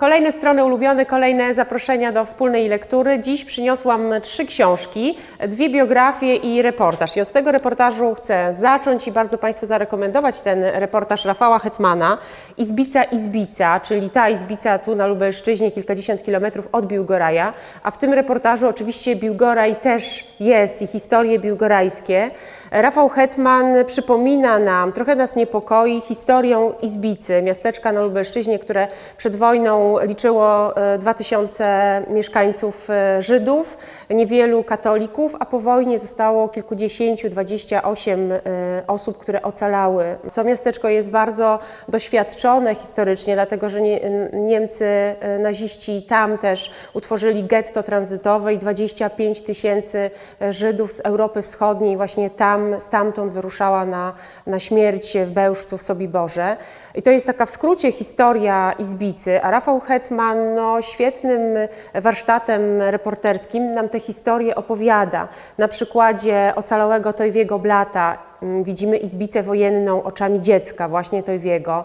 Kolejne strony ulubione, kolejne zaproszenia do wspólnej lektury. Dziś przyniosłam trzy książki, dwie biografie i reportaż. I od tego reportażu chcę zacząć i bardzo Państwu zarekomendować ten reportaż Rafała Hetmana. Izbica Izbica, czyli ta Izbica tu na Lubelszczyźnie, kilkadziesiąt kilometrów od Biłgoraja. A w tym reportażu oczywiście Biłgoraj też jest i historie biłgorajskie. Rafał Hetman przypomina nam, trochę nas niepokoi, historią Izbicy, miasteczka na Lubelszczyźnie, które przed wojną liczyło e, 2000 mieszkańców e, Żydów, niewielu katolików, a po wojnie zostało kilkudziesięciu, 28 e, osób, które ocalały. To miasteczko jest bardzo doświadczone historycznie, dlatego że nie, Niemcy e, naziści tam też utworzyli getto tranzytowe i 25 tysięcy Żydów z Europy Wschodniej właśnie tam, stamtąd wyruszała na, na śmierć w Bełżcu w Sobiborze. I to jest taka w skrócie historia Izbicy, a Rafał Hetman no, świetnym warsztatem reporterskim nam tę historię opowiada. Na przykładzie ocalałego Tojwiego Blata mm, widzimy Izbicę wojenną oczami dziecka, właśnie Tojwiego.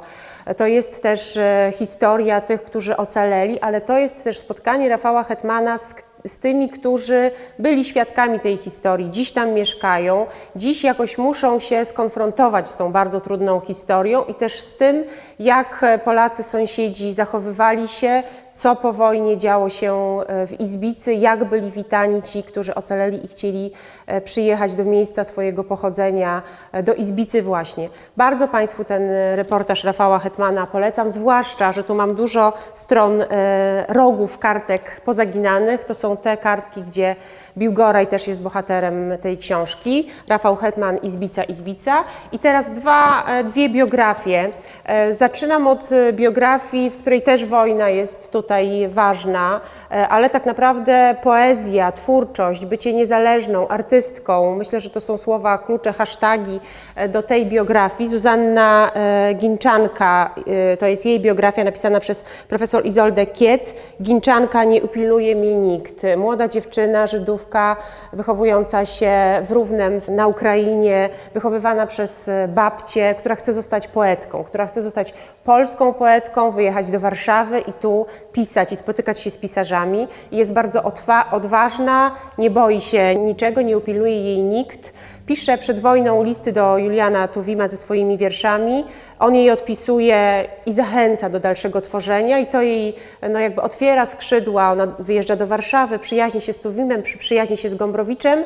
To jest też e, historia tych, którzy ocaleli, ale to jest też spotkanie Rafała Hetmana z z tymi, którzy byli świadkami tej historii, dziś tam mieszkają, dziś jakoś muszą się skonfrontować z tą bardzo trudną historią i też z tym, jak Polacy sąsiedzi zachowywali się, co po wojnie działo się w Izbicy, jak byli witani ci, którzy ocaleli i chcieli e, przyjechać do miejsca swojego pochodzenia, e, do Izbicy właśnie. Bardzo Państwu ten reportaż Rafała Hetmana polecam, zwłaszcza, że tu mam dużo stron e, rogów kartek pozaginanych. To są te kartki, gdzie Biłgoraj też jest bohaterem tej książki. Rafał Hetman, Izbica, Izbica. I teraz dwa, e, dwie biografie. E, Zaczynam od e, biografii, w której też wojna jest tutaj ważna, e, ale tak naprawdę poezja, twórczość, bycie niezależną, artystką, myślę, że to są słowa klucze, hasztagi e, do tej biografii. Zuzanna e, Ginczanka, to jest jej biografia napisana przez profesor Izoldę Kiec. Ginczanka, nie upilnuje mi nikt. Młoda dziewczyna, Żydówka, wychowująca się w Równem na Ukrainie, wychowywana przez babcię, która chce zostać poetką, która chce zostać polską poetką, wyjechać do Warszawy i tu pisać i spotykać się z pisarzami. Jest bardzo odważna, nie boi się niczego, nie upilnuje jej nikt. Pisze przed wojną listy do Juliana Tuwima ze swoimi wierszami. On jej odpisuje i zachęca do dalszego tworzenia i to jej no, jakby otwiera skrzydła. Ona wyjeżdża do Warszawy, przyjaźni się z Tuwimem, przy- przyjaźni się z Gąbrowiczem.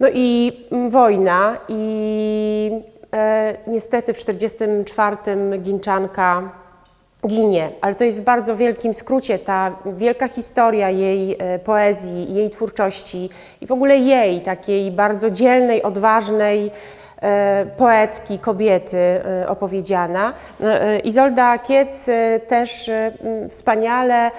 No i mm, wojna i niestety w 1944 Ginczanka ginie, ale to jest w bardzo wielkim skrócie ta wielka historia jej e, poezji, jej twórczości i w ogóle jej takiej bardzo dzielnej, odważnej e, poetki, kobiety e, opowiedziana. E, Izolda Kiec e, też e, wspaniale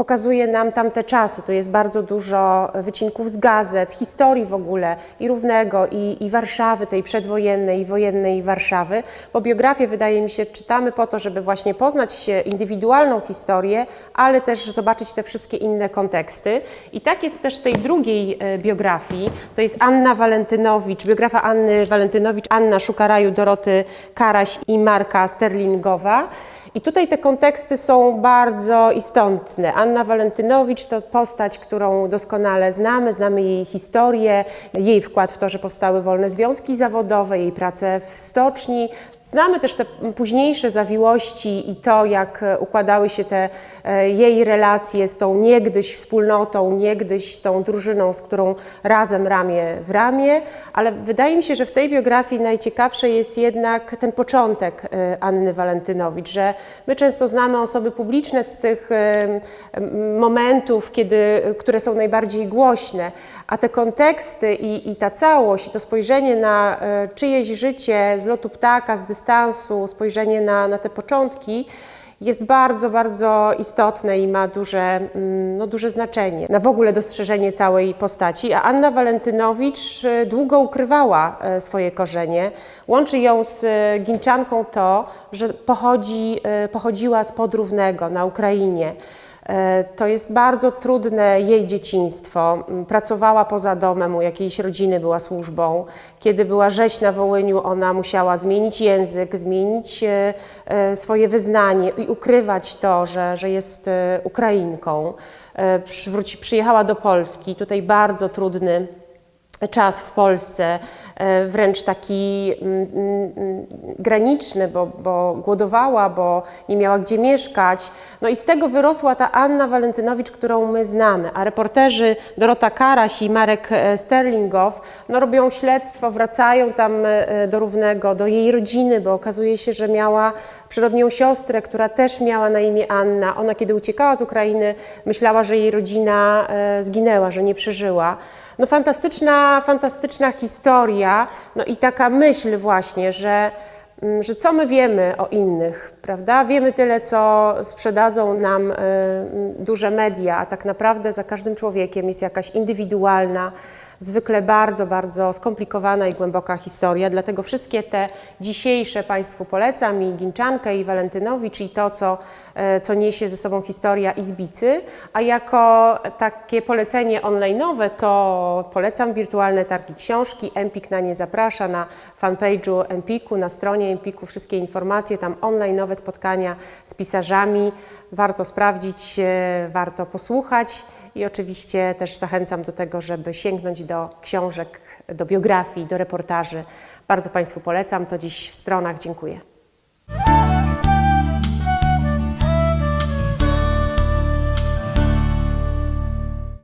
pokazuje nam tamte czasy. Tu jest bardzo dużo wycinków z gazet, historii w ogóle i Równego, i, i Warszawy, tej przedwojennej i wojennej Warszawy. Bo biografię, wydaje mi się, czytamy po to, żeby właśnie poznać indywidualną historię, ale też zobaczyć te wszystkie inne konteksty. I tak jest też w tej drugiej e, biografii. To jest Anna Walentynowicz, biografia Anny Walentynowicz, Anna Szukaraju, Doroty Karaś i Marka Sterlingowa. I tutaj te konteksty są bardzo istotne. Anna Walentynowicz to postać, którą doskonale znamy, znamy jej historię, jej wkład w to, że powstały wolne związki zawodowe, jej pracę w stoczni. Znamy też te późniejsze zawiłości i to, jak e, układały się te e, jej relacje z tą niegdyś wspólnotą, niegdyś z tą drużyną, z którą razem ramię w ramię, ale wydaje mi się, że w tej biografii najciekawsze jest jednak ten początek e, Anny Walentynowicz, że my często znamy osoby publiczne z tych momentów, kiedy, które są najbardziej głośne, a te konteksty i, i ta całość, i to spojrzenie na czyjeś życie z lotu ptaka, z dystansu, spojrzenie na, na te początki, jest bardzo, bardzo istotne i ma duże, mm, no, duże znaczenie na w ogóle dostrzeżenie całej postaci. A Anna Walentynowicz e, długo ukrywała e, swoje korzenie. Łączy ją z e, Ginczanką to, że pochodzi, pochodziła z Podrównego na Ukrainie. E, To jest bardzo trudne jej dzieciństwo. M, Pracowała poza domem, u jakiejś rodziny była służbą. Kiedy była rzeź na Wołyniu, ona musiała zmienić język, zmienić e, e, swoje wyznanie i ukrywać to, że, że jest Ukrainką. Przyjechała do Polski, tutaj bardzo trudny czas w Polsce, e, wręcz taki mm, mm, mm, graniczny, bo, bo głodowała, bo nie miała gdzie mieszkać. No i z tego wyrosła ta Anna Walentynowicz, którą my znamy. A reporterzy Dorota Karaś i Marek e, Sterlingow no, robią śledztwo, wracają tam e, do Równego, do jej rodziny, bo okazuje się, że miała przyrodnią siostrę, która też miała na imię Anna. Ona, kiedy uciekała z Ukrainy, myślała, że jej rodzina e, zginęła, że nie przeżyła. No fantastyczna, fantastyczna historia, no i taka myśl właśnie, że, mm, że co my wiemy o innych, prawda? Wiemy tyle, co sprzedadzą nam y, duże media, a tak naprawdę za każdym człowiekiem jest jakaś indywidualna, zwykle bardzo, bardzo skomplikowana i głęboka historia. Dlatego wszystkie te dzisiejsze Państwu polecam i Ginczankę i Walentynowicz i to, co, e, co niesie ze sobą historia Izbicy. A jako takie polecenie online'owe to polecam wirtualne targi książki. Empik na nie zaprasza na fanpage'u Empiku, na stronie Empiku wszystkie informacje, tam online'owe spotkania z pisarzami. Warto sprawdzić, e, warto posłuchać. I oczywiście też zachęcam do tego, żeby sięgnąć do książek, do biografii, do reportaży. Bardzo Państwu polecam. To dziś w stronach. Dziękuję.